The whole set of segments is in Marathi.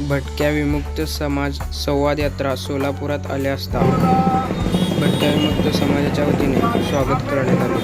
भटक्या विमुक्त समाज संवाद यात्रा सोलापुरात आल्या असता भटक्या विमुक्त समाजाच्या वतीने स्वागत करण्यात आले.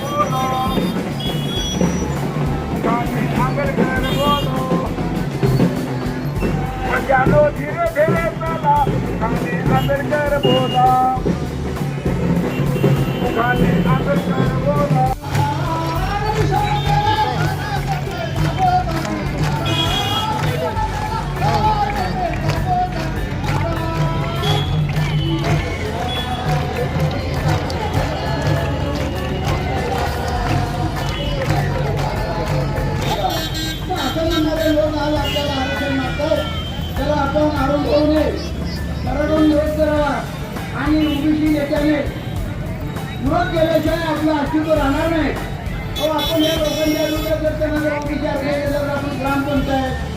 आपण आरोप नये. मराठून विरोध करावा आणि ओबीसी नेत्याने विरोध केल्याशिवाय आपलं अस्तित्व राहणार नाही. अहो आपण या लोकांच्या विरोधात जर त्यांना जर ओबीसी असले तर आपण ग्रामपंचायत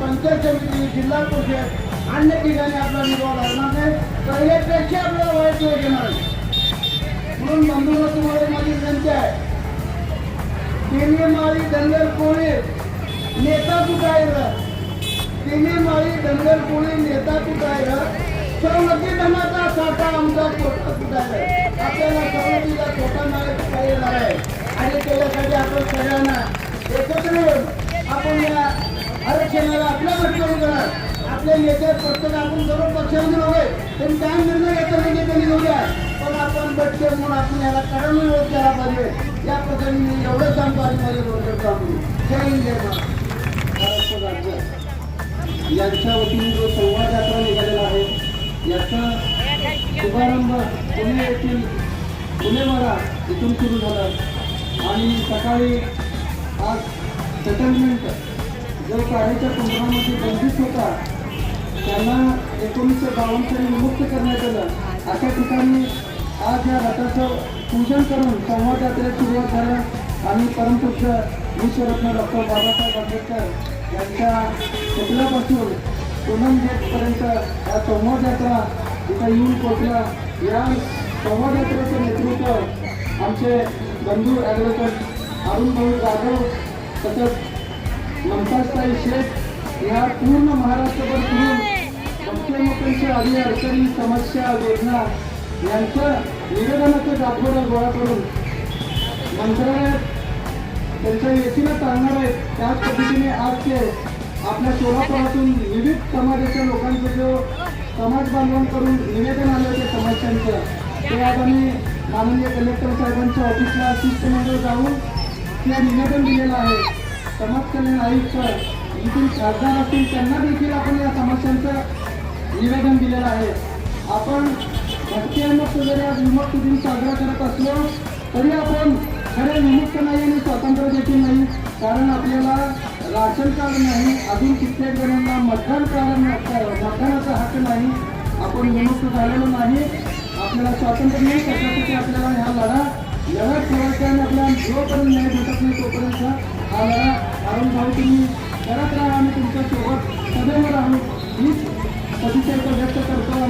पंचायत समिती जिल्हा परिषद अन्य ठिकाणी आपला निर्वाह लागणार नाही. पहिल्यापेक्षा आपल्याला वाईट वेळ येणार म्हणून बंधूंना तुम्हाला माझी विनंती आहे. तिन्ही माळी धनगर कोळी नेता कुठायला तिन्ही माळी दंगल कोळी नेता कुठायला सवलती धनाचा साठा आमचा कोटा कुठायला आपल्याला सवलतीला कोटा माळे येणार आहे. आणि त्याच्यासाठी आपण सगळ्यांना एकत्र येऊन आपण या आरक्षणाला आपल्या भटकवून करणार आपले नेते प्रत्येक आपण सर्व पक्षांचे होते त्यांनी काय निर्णय घेतला नाही त्यांनी घेऊ पण आपण भटके म्हणून आपण याला कारण विरोध केला पाहिजे. या प्रकारे मी एवढं सांगतो आणि माझे बोलतो जय हिंद जय महाराष्ट्र. यांच्या वतीने जो संवाद यात्रा निघालेला आहे याचा शुभारंभ पुणे येथील पुणेवाडा इथून सुरू झाला. आणि सकाळी आज सेटलमेंट जो शाळेच्या केंद्रामध्ये बंदित होता त्यांना एकोणीसशे बावन्न विमुक्त करण्यात आलं. अशा ठिकाणी आज या रथाचं पूजन करून संवाद यात्रेत सुरुवात झालं. आणि परमपूज्य विश्वरत्न डॉक्टर बाबासाहेब आंबेडकर यांच्या पुतळ्यापासून पूनम गेटपर्यंत या संवाद यात्रा इथं येऊन पोचल्या या संवाद यात्रेचं नेतृत्व आमचे बंधू ॲडव्होकेट अरुण भाऊ जाधव तसंच ममताजताई शेख या पूर्ण महाराष्ट्रभर फिरून मुख्यमंत्र्यांच्या आधी अडचणी समस्या योजना यांचं निवेदनाचं दाखवणं गोळा करून मंत्रालयात त्यांच्या येथील चालणार आहेत त्याच आजचे आपल्या सोलापुरातून विविध समाजाच्या लोकांचं जो समाज बांधवांकडून निवेदन आलं होते समस्यांचं ते आज आम्ही माननीय कलेक्टर साहेबांच्या ऑफिसला शिष्टमंडळ जाऊन ते निवेदन दिलेलं आहे. समाज कल्याण आयुक्त इथून खासदार असतील त्यांना देखील आपण या समस्यांचं निवेदन दिलेलं आहे. आपण भटके जरी आज विमुक्त दिन साजरा करत असलो तरी आपण खरे विमुक्त नाही आणि स्वातंत्र्य देखील नाही कारण आपल्याला राशन कार्ड नाही अजून कित्येक जणांना मतदान कार्ड नाही, मतदानाचा हक्क नाही. आपण विमुक्त झालेलो नाही. आपल्याला स्वातंत्र्य नाही त्याच्यासाठी आपल्याला हा लढा लढा ठेवायचा आणि आपल्या जोपर्यंत न्याय भेटत नाही तोपर्यंत हा लढा अरुण भाऊ तुम्ही करत राहा आणि तुमच्यासोबत सदैव राहू. हीच सदिच्छा व्यक्त करतो.